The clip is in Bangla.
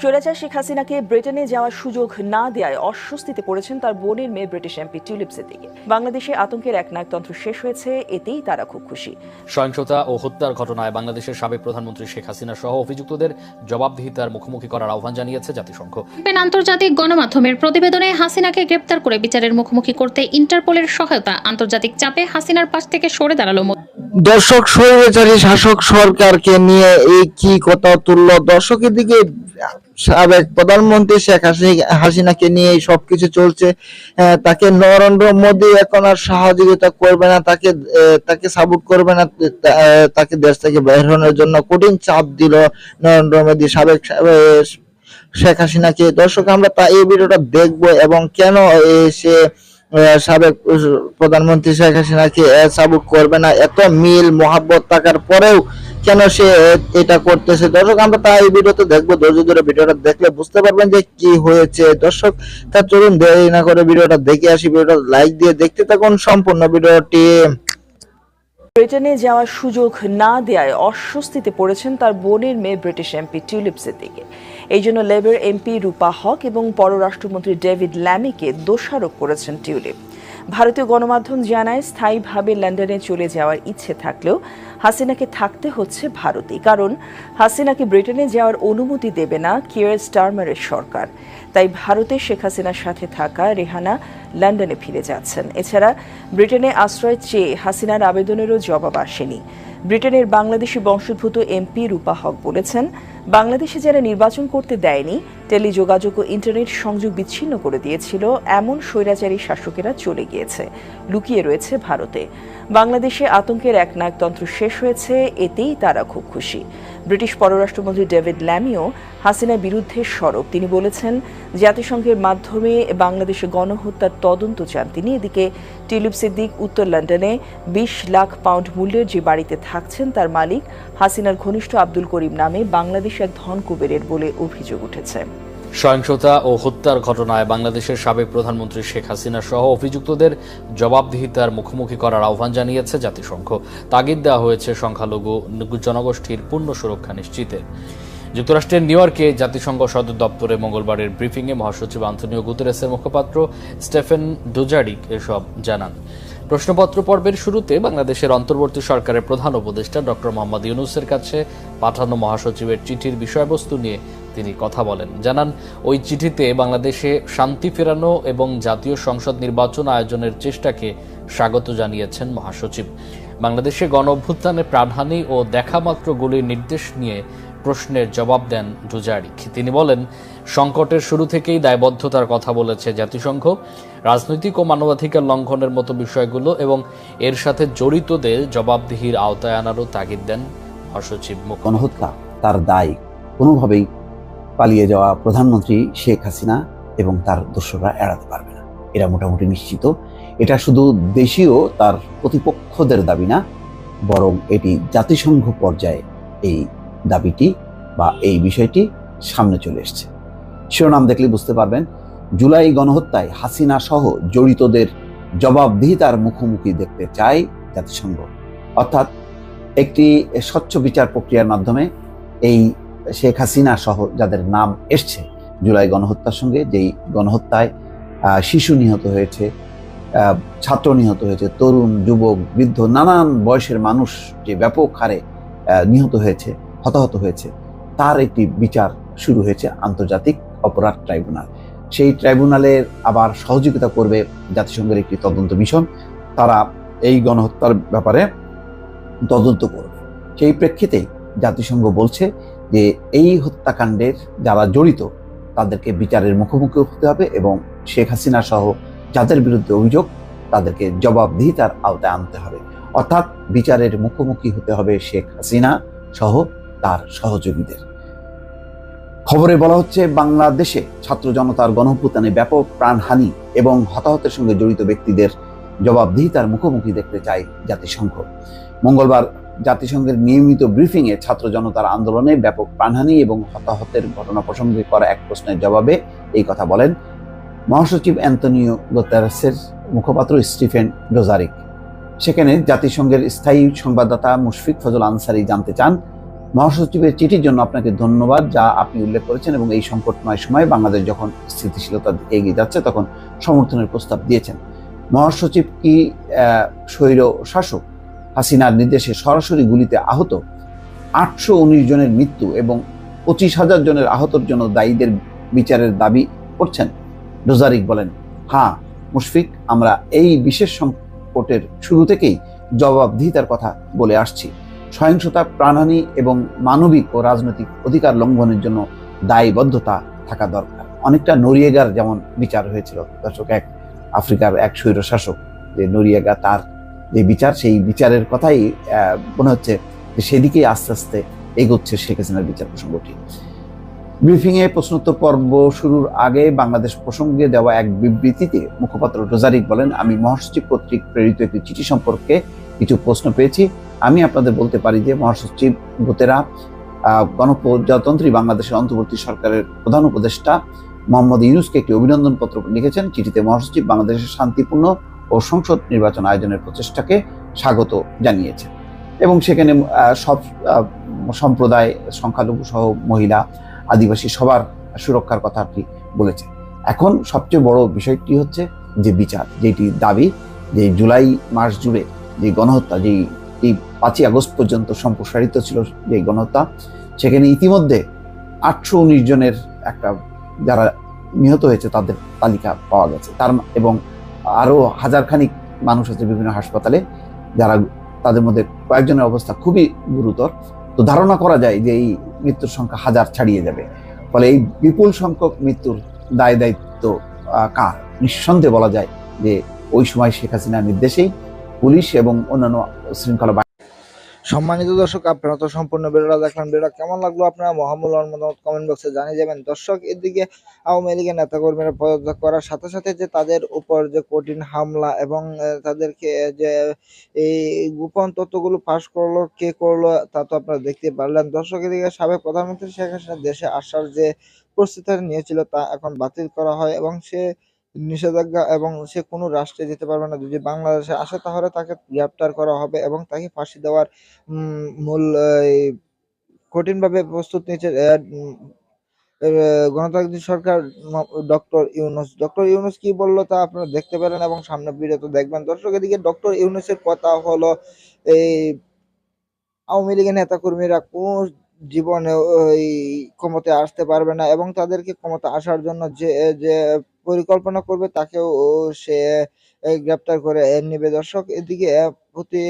স্বৈরাচার শেখ হাসিনাকে ব্রিটেনে যাওয়ার সুযোগ না দেওয়ায় অস্বস্তিতে পড়েছেন তার বোনের মেয়ে ব্রিটিশ এমপি টিউলিপ সিদ্দিকি বাংলাদেশে আতঙ্কের এক নায়কতন্ত্র শেষ হয়েছে এতেই তারা খুব খুশি। সহিংসতা ও হত্যার ঘটনায় বাংলাদেশের সাবেক প্রধানমন্ত্রী শেখ হাসিনা সহ অভিযুক্তদের জবাবদিহিতার মুখোমুখি করার আহ্বান জানিয়েছে জাতিসংঘ। পেন আন্তর্জাতিক গণমাধ্যমের প্রতিবেদনে হাসিনাকে গ্রেপ্তার করে বিচারের মুখোমুখি করতে ইন্টারপোলের সহায়তা আন্তর্জাতিক চাপে হাসিনার পাশ থেকে সরে দাঁড়াল মোদি। দর্শক, স্বৈরাচারী শাসক সরকারকে নিয়ে এই কি কথা তুলল? দর্শকের দিকে সাবেক প্রধানমন্ত্রী শেখ হাসি- হাসিনাকে নিয়ে সবকিছু চলছে। তাকে নরেন্দ্র মোদী এখন আর সহযোগিতা করবে না, তাকে তাকে সাপোর্ট করবে না তাকে দেশ থেকে বের হওয়ার জন্য কঠিন চাপ দিল নরেন্দ্র মোদী সাবেক শেখ হাসিনাকে। দর্শক, আমরা তা এই ভিডিওটা দেখব এবং কেন সে সাবেক প্রধানমন্ত্রী শেখ হাসিনাকে সাবুক করবে না। এত মিল, মোহাব্বত থাকার পরেও কেন সে এটা করতেছে? দর্শক, আমরা তা এই ভিডিওতে দেখব। ধৈর্য ধরে ভিডিওটা দেখলে বুঝতে পারবেন যে কি হয়েছে। দর্শক, তা চলুন দেরি না করে ভিডিওটা দেখে আসি। ভিডিওটা লাইক দিয়ে দেখতে থাকুন। সম্পূর্ণ ভিডিওটি ব্রিটেনে যাওয়ার সুযোগ না দেওয়ায় অস্বস্তিতে পড়েছেন তার বোনের মেয়ে ব্রিটিশ এমপি টিউলিপ দিকে। এই জন্য লেবার এমপি রূপা হক এবং পররাষ্ট্রমন্ত্রী ডেভিড ল্যামিকে দোষারোপ করেছেন টিউলিপ। ভারতীয় গণমাধ্যম জানায়, স্থায়ীভাবে লন্ডনে চলে যাওয়ার ইচ্ছে থাকলেও হাসিনাকে থাকতে হচ্ছে ভারতে কারণ হাসিনাকে ব্রিটেনে যাওয়ার অনুমতি দেবে না কিয়ার স্টারমারের সরকার। তাই ভারতে শেখ হাসিনার সাথে থাকা রেহানা লন্ডনে ফিরে যাচ্ছেন। এছাড়া ব্রিটেনে আশ্রয় চেয়ে হাসিনার আবেদনেরও জবাব আসেনি। ব্রিটেনের বাংলাদেশি বংশোদ্ভূত এমপি রূপা হক বলেছেন, বাংলাদেশে যারা নির্বাচন করতে দেয়নি, টেলিযোগাযোগ ও ইন্টারনেট সংযোগ বিচ্ছিন্ন করে দিয়েছিল, এমন স্বৈরাচারী শাসকেরা চলে গিয়েছে, লুকিয়ে রয়েছে ভারতে। বাংলাদেশে আতঙ্কের এক নায়কতন্ত্র শেষ হয়েছে, এতেই তারা খুব খুশি। ব্রিটিশ পররাষ্ট্রমন্ত্রী ডেভিড ল্যামিও হাসিনার বিরুদ্ধে সরব। তিনি বলেছেন, জাতিসংঘের মাধ্যমে বাংলাদেশে গণহত্যার তদন্ত চান তিনি। এদিকে টিলিপ সিদ্দিক উত্তর লন্ডনে বিশ লাখ পাউন্ড মূল্যের যে বাড়িতে থাকছেন তার মালিক হাসিনার ঘনিষ্ঠ আব্দুল করিম নামে বাংলাদেশ এক ধন কুবেরের বলে অভিযোগ উঠেছে। সহিংসতা ও হত্যার ঘটনায় বাংলাদেশের সাবেক প্রধানমন্ত্রী শেখ হাসিনা সহ অভিযুক্তদের জবাবদিহিতার মুখোমুখি করার আহ্বান জানিয়েছে জাতিসংঘ। তাগিদ দেওয়া হয়েছে সংখ্যালঘু জনগোষ্ঠীর পূর্ণ সুরক্ষা নিশ্চিতে। যুক্তরাষ্ট্রের নিউ ইয়র্কে জাতিসংঘ সদর দপ্তরে মঙ্গলবারের ব্রিফিংয়ে মহাসচিব আন্তনিও গুতেরেসের মুখপাত্র স্টেফেন ডুজারিক এসব জানান। প্রশ্নপত্র পর্বের শুরুতে বাংলাদেশের অন্তর্বর্তী সরকারের প্রধান উপদেষ্টা ডক্টর মোহাম্মদ ইউনুসের কাছে পাঠানো মহাসচিবের চিঠির বিষয়বস্তু নিয়ে তিনি কথা বলেন। জানান, ওই চিঠিতে বাংলাদেশে শান্তি ফেরানো এবং জাতীয় সংসদ নির্বাচন আয়োজনের চেষ্টাকে স্বাগত জানিয়েছেন মহাসচিব। বাংলাদেশে গণ অভ্যুত্থানে প্রাণহানি ও দেখামাত্র গুলির নির্দেশ নিয়ে প্রশ্নের জবাব দেন ডুজারিক তিনি বলেন, সংকটের শুরু থেকেই দায়বদ্ধতার কথা বলেছে জাতিসংঘ। রাজনৈতিক ও মানবাধিকার লঙ্ঘনের মতো বিষয়গুলো এবং এর সাথে জড়িতদের জবাবদিহির আওতায় আনারও তাগিদ দেন মহাসচিব গণহত্যা তার দায়। কোনোভাবেই পালিয়ে যাওয়া প্রধানমন্ত্রী শেখ হাসিনা এবং তার দোসররা এড়াতে পারবে না। এরা মোটামুটি নিশ্চিত। এটা শুধু দেশীয় তার প্রতিপক্ষদের দাবি না, বরং এটি জাতিসংঘ পর্যায়ে এই দাবিটি বা এই বিষয়টি সামনে চলে এসছে। শিরোনাম দেখলে বুঝতে পারবেন, জুলাই গণহত্যায় হাসিনা সহ জড়িতদের জবাবদিহিতার মুখোমুখি দেখতে চায় জাতিসংঘ। অর্থাৎ একটি স্বচ্ছ বিচার প্রক্রিয়ার মাধ্যমে এই শেখ হাসিনা সহ যাদের নাম এসছে জুলাই গণহত্যার সঙ্গে, যেই গণহত্যায় শিশু নিহত হয়েছে ছাত্র নিহত হয়েছে, তরুণ, যুবক, বৃদ্ধ, নানান বয়সের মানুষ যে ব্যাপক হারে নিহত হয়েছে, হতাহত হয়েছে, তার একটি বিচার শুরু হয়েছে আন্তর্জাতিক অপরাধ ট্রাইব্যুনাল। সেই ট্রাইব্যুনালের আবার সহযোগিতা করবে জাতিসংঘের একটি তদন্ত মিশন। তারা এই গণহত্যার ব্যাপারে তদন্ত করবে। সেই প্রেক্ষিতে জাতিসংঘ বলছে যে এই হত্যাকাণ্ডের যারা জড়িত, তাদেরকে বিচারের মুখোমুখি হতে হবে এবং শেখ হাসিনা সহ যাদের বিরুদ্ধে অভিযোগ, তাদেরকে জবাবদিহিতার আওতায় আনতে হবে। অর্থাৎ বিচারের মুখোমুখি হতে হবে শেখ হাসিনা সহ তার সহযোগীদের। খবরে বলা হচ্ছে, বাংলাদেশে ছাত্র জনতার গণভ্যুত্থানে ব্যাপক প্রাণহানি এবং হতাহতের সঙ্গে জড়িত ব্যক্তিদের জবাবদিহিতার মুখোমুখি দেখতে চায় জাতিসংঘ। মঙ্গলবার জাতিসংঘের নিয়মিত ব্রিফিংয়ে ছাত্র জনতার আন্দোলনে ব্যাপক প্রাণহানি এবং হতাহতের ঘটনা প্রসঙ্গে করা এক প্রশ্নের জবাবে এই কথা বলেন মহাসচিব অ্যান্তনিও গোতারেসের মুখপাত্র স্টিফেন ডোজারিক। সেখানে জাতিসংঘের স্থায়ী সংবাদদাতা মুশফিক ফজল আনসারি জানতে চান, মহাসচিবের চিঠির জন্য আপনাকে ধন্যবাদ যা আপনি উল্লেখ করেছেন এবং এই সংকটময় সময়ে বাংলাদেশ যখন স্থিতিশীলতা এগিয়ে যাচ্ছে তখন সমর্থনের প্রস্তাব দিয়েছেন। মহাসচিব কি স্বৈর শাসক হাসিনার নির্দেশে সরাসরি গুলিতে আহত আটশো উনিশ জনের মৃত্যু এবং পঁচিশ হাজার জনের আহতর জন্য দায়ীদের বিচারের দাবি করছেন। ডোজারিক বলেন হ্যাঁ মুশফিক, আমরা এই বিশেষ সংকটের শুরু থেকেই জবাবদিহিতার কথা বলে আসছি। সহিংসতা, প্রাণহানি এবং মানবিক ও রাজনৈতিক অধিকার লঙ্ঘনের জন্য দায়বদ্ধতা থাকা দরকার। অনেকটা নরিয়েগার যেমন বিচার হয়েছিল। দর্শক, এক আফ্রিকার এক স্বৈর শাসক যে নরিয়েগা তার যে বিচার, সেই বিচারের কথাই মনে হচ্ছে যে সেদিকেই আস্তে আস্তে এগোচ্ছে শেখ হাসিনার বিচার প্রসঙ্গটি। ব্রিফিংয়ে প্রশ্নোত্তর পর্ব শুরুর আগে বাংলাদেশ প্রসঙ্গে দেওয়া এক বিবৃতিতে মুখপাত্র রোজারিক বলেন, আমি মহাসচিব কর্তৃক প্রেরিত একটি চিঠি সম্পর্কে কিছু প্রশ্ন পেয়েছি। আমি আপনাদের বলতে পারি যে মহাসচিব গোতেরা গণপ্রজাতন্ত্রী বাংলাদেশের অন্তর্বর্তী সরকারের প্রধান উপদেষ্টা মোহাম্মদ ইউনুসকে একটি অভিনন্দন পত্র লিখেছেন। চিঠিতে মহাসচিব বাংলাদেশের শান্তিপূর্ণ ও সংসদ নির্বাচন আয়োজনের প্রচেষ্টাকে স্বাগত জানিয়েছে। এবং সেখানে সব সম্প্রদায়, সংখ্যালঘু সহ মহিলা, আদিবাসী সবার সুরক্ষার কথাটি বলেছে। এখন সবচেয়ে বড় বিষয়টি হচ্ছে যে বিচার, যেটি দাবি যে জুলাই মাস জুড়ে যে গণহত্যা যেই এই পাঁচই আগস্ট পর্যন্ত সম্প্রসারিত ছিল যে গণহত্যা, সেখানে ইতিমধ্যে আটশো উনিশ জনের একটা যারা নিহত হয়েছে তাদের তালিকা পাওয়া গেছে। তার এবং আরও হাজার খানিক মানুষ আছে বিভিন্ন হাসপাতালে যারা তাদের মধ্যে কয়েকজনের অবস্থা খুবই গুরুতর। তো ধারণা করা যায় যে এই মৃত্যুর সংখ্যা হাজার ছাড়িয়ে যাবে। ফলে এই বিপুল সংখ্যক মৃত্যুর দায় দায়িত্ব কার? নিঃসন্দেহে বলা যায় যে ওই সময় শেখ হাসিনার নির্দেশেই পুলিশ এবং অন্যান্য শৃঙ্খলা সম্মানিত দর্শক, আপনারা তো সম্পূর্ণ ভিডিওটা দেখলেন। ভিডিওটা কেমন লাগল আপনারা? মহামূল্যবান মতামত কমেন্ট বক্সে জানিয়ে যাবেন। দর্শক, এদিকে আওয়ামী লীগের নেতাকর্মীরা পদত্যাগ করার সাথে সাথে যে তাদের উপর যে কঠিন হামলা এবং তাদেরকে যে, এই গোপন তথ্যগুলো ফাঁস করল, কে করল, তা তো আপনারা দেখতে পারলেন। দর্শক, এদিকে সাবেক প্রধানমন্ত্রী শেখ হাসিনা দেশে আসার যে প্রস্তুতি নিয়েছিল তা এখন বাতিল করা হয় এবং সে নিষেধাজ্ঞা এবং সে কোনো রাষ্ট্রে যেতে পারবে না। যদি বাংলাদেশে আসে তাহলে তাকে গ্রেপ্তার করা হবে এবং তাকে ফাঁসি দেওয়ার মূল কঠিনভাবে প্রস্তুত আহ, গণতান্ত্রিক সরকার ডক্টর ইউনুস। ডক্টর ইউনুস কি বলল তা আপনারা দেখতে পেলেন এবং সামনে ভিডিওতে দেখবেন। দর্শক এদিকে ডক্টর ইউনুসের কথা হলো এই আওয়ামী লীগের নেতাকর্মীরা কোন জীবনে ওই ক্ষমতায় আসতে পারবে না এবং তাদেরকে ক্ষমতা আসার জন্য যে যে পরিকল্পনা করবে তাকেও সে গ্রেপ্তার করে নেবে। দর্শক এদিকে প্রতি